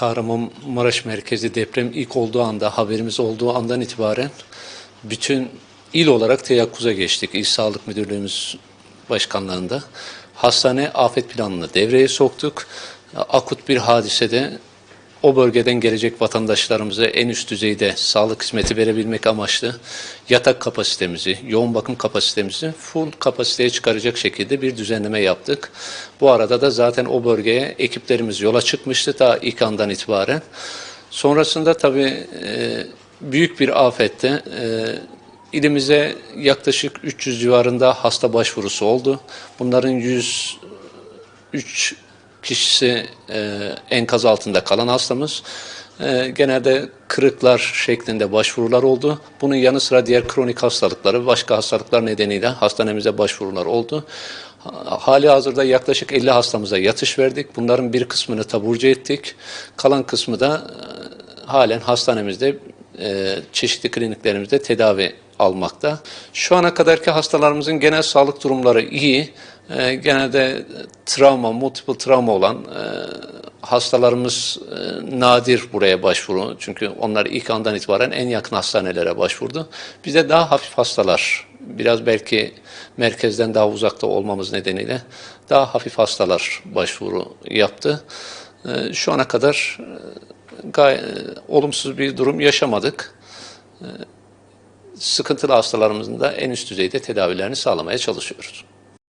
Kahramanmaraş merkezi deprem ilk olduğu anda, haberimiz olduğu andan itibaren bütün il olarak teyakkuza geçtik. İl Sağlık Müdürlüğümüz başkanlığında. Hastane afet planını devreye soktuk. Akut bir hadisede o bölgeden gelecek vatandaşlarımıza en üst düzeyde sağlık hizmeti verebilmek amaçlı yatak kapasitemizi, yoğun bakım kapasitemizi full kapasiteye çıkaracak şekilde bir düzenleme yaptık. Bu arada da zaten o bölgeye ekiplerimiz yola çıkmıştı daha ilk andan itibaren. Sonrasında tabii e, büyük bir afette e, ilimize yaklaşık 300 civarında hasta başvurusu oldu. Bunların 100 3 kişisi e, enkaz altında kalan hastamız. E, genelde kırıklar şeklinde başvurular oldu. Bunun yanı sıra diğer kronik hastalıkları, başka hastalıklar nedeniyle hastanemize başvurular oldu. Ha- Hali hazırda yaklaşık 50 hastamıza yatış verdik. Bunların bir kısmını taburcu ettik. Kalan kısmı da e, halen hastanemizde e, çeşitli kliniklerimizde tedavi almakta. Şu ana kadarki hastalarımızın genel sağlık durumları iyi. E, genelde travma, multiple travma olan e, hastalarımız e, nadir buraya başvuru. Çünkü onlar ilk andan itibaren en yakın hastanelere başvurdu. Bize daha hafif hastalar, biraz belki merkezden daha uzakta olmamız nedeniyle daha hafif hastalar başvuru yaptı. E, şu ana kadar e, gay- olumsuz bir durum yaşamadık sıkıntılı hastalarımızın da en üst düzeyde tedavilerini sağlamaya çalışıyoruz.